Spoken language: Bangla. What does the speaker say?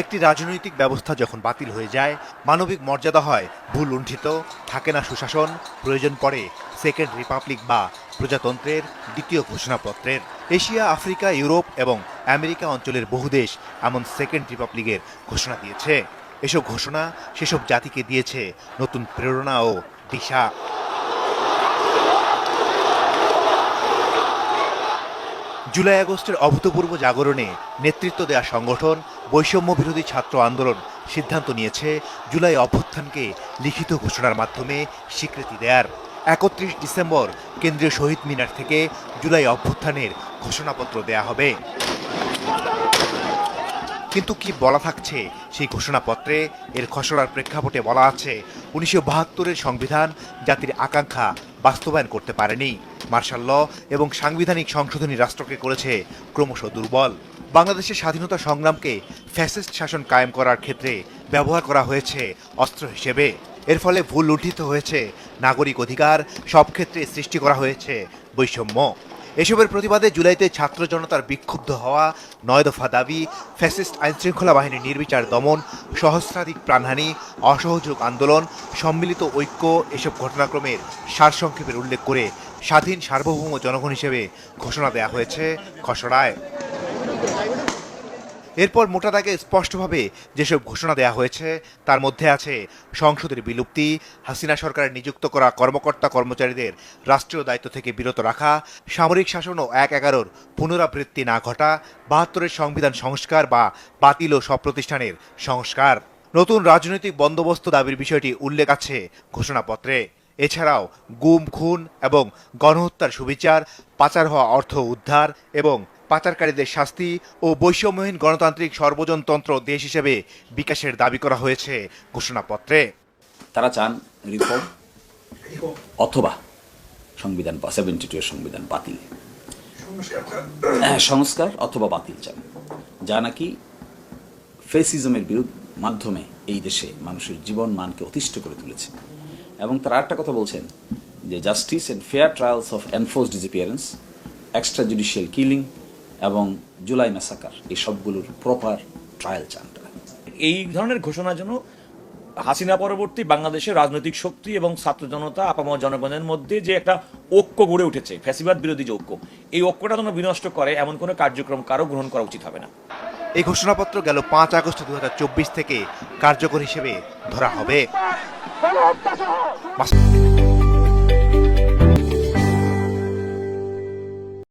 একটি রাজনৈতিক ব্যবস্থা যখন বাতিল হয়ে যায়, মানবিক মর্যাদা হয় ভুল লুণ্ঠিত থাকে না সুশাসন, প্রয়োজন পড়ে সেকেন্ড রিপাবলিক বা প্রজাতন্ত্রের দ্বিতীয় ঘোষণাপত্রের। এশিয়া, আফ্রিকা, ইউরোপ এবং আমেরিকা অঞ্চলের বহু দেশ এমন সেকেন্ড রিপাবলিকের ঘোষণা দিয়েছে। এসব ঘোষণা সেসব জাতিকে দিয়েছে নতুন প্রেরণা ও দিশা। জুলাই আগস্টের অভূতপূর্ব জাগরণে নেতৃত্ব দেওয়া সংগঠন বৈষম্য বিরোধী ছাত্র আন্দোলন সিদ্ধান্ত নিয়েছে জুলাই অভ্যুত্থানকে লিখিত ঘোষণার মাধ্যমে স্বীকৃতি দেয়ার। একত্রিশ ডিসেম্বর কেন্দ্রীয় শহীদ মিনার থেকে জুলাই অভ্যুত্থানের ঘোষণাপত্র দেয়া হবে। কিন্তু কি বলা থাকছে সেই ঘোষণাপত্রে? এর খসড়ার প্রেক্ষাপটে বলা আছে, উনিশশো বাহাত্তরের সংবিধান জাতির আকাঙ্ক্ষা বাস্তবায়ন করতে পারেনি। মার্শাল ল এবং সাংবিধানিক সংশোধনী রাষ্ট্রকে করেছে ক্রমশ দুর্বল। বাংলাদেশের স্বাধীনতা সংগ্রামকে ফ্যাসিস্ট শাসন কায়েম করার ক্ষেত্রে ব্যবহার করা হয়েছে অস্ত্র হিসেবে। এর ফলে ভুল লুণ্ঠিত হয়েছে নাগরিক অধিকার, সব ক্ষেত্রে সৃষ্টি করা হয়েছে বৈষম্য। এসবের প্রতিবাদে জুলাইতে ছাত্র জনতার বিক্ষুব্ধ হওয়া নয় দফা দাবি, ফ্যাসিস্ট আইনশৃঙ্খলা বাহিনীর নির্বিচার দমন, সহস্রাধিক প্রাণহানি, অসহযোগ আন্দোলন, সম্মিলিত ঐক্য, এসব ঘটনাক্রমের সারসংক্ষেপের উল্লেখ করে স্বাধীন সার্বভৌম জনগণ হিসেবে ঘোষণা দেয়া হয়েছে খসড়ায়। এরপর মোটা দাগে স্পষ্টভাবে যেসব ঘোষণা দেওয়া হয়েছে, তার মধ্যে আছে সংসদের বিলুপ্তি, হাসিনা সরকারের নিযুক্ত করা কর্মকর্তা কর্মচারীদের রাষ্ট্রীয় দায়িত্ব থেকে বিরত রাখা, সামরিক শাসন ও এক এগারোর পুনরাবৃত্তি না ঘটা, বাহাত্তরের সংবিধান সংস্কার বা বাতিল ও সব প্রতিষ্ঠানের সংস্কার। নতুন রাজনৈতিক বন্দোবস্ত দাবির বিষয়টি উল্লেখ আছে ঘোষণাপত্রে। এছাড়াও গুম, খুন এবং গণহত্যার সুবিচার, পাচার হওয়া অর্থ উদ্ধার এবং পাচারকারীদের শাস্তি ও বৈষম্যহীন গণতান্ত্রিক সর্বজনতন্ত্র দেশ হিসেবে বিকাশের দাবি করা হয়েছে ঘোষণাপত্রে। তারা চান রিফর্ম অথবা সংবিধান সেভেন্টি টু এর সংবিধান বাতিল। হ্যাঁ, সংস্কার অথবা বাতিল চান। যা নাকি ফেসিজমের বিরুদ্ধ মাধ্যমে এই দেশে মানুষের জীবন মানকে অতিষ্ঠ করে তুলেছে। এবং তারা একটা কথা বলছেন যে justice and fair trials of enforce disappearance extra judicial killing এবং জুলাই ম্যাসাকার এই সবগুলোর প্রপার ট্রায়াল চান এই ধরনের ঘোষণা যেন হাসিনা পরবর্তী বাংলাদেশের রাজনৈতিক শক্তি এবং ছাত্র জনতা আপামর জনগণের মধ্যে যে একটা ঐক্য গড়ে উঠেছে ফ্যাসিবাদ বিরোধী যে ঐক্য এই ঐক্যটা যেন বিনষ্ট করে এমন কোনো কার্যক্রম কারও গ্রহণ করা উচিত হবে না। এই ঘোষণাপত্র গেল পাঁচ আগস্ট দু হাজার চব্বিশ থেকে কার্যকর হিসেবে ধরা হবে।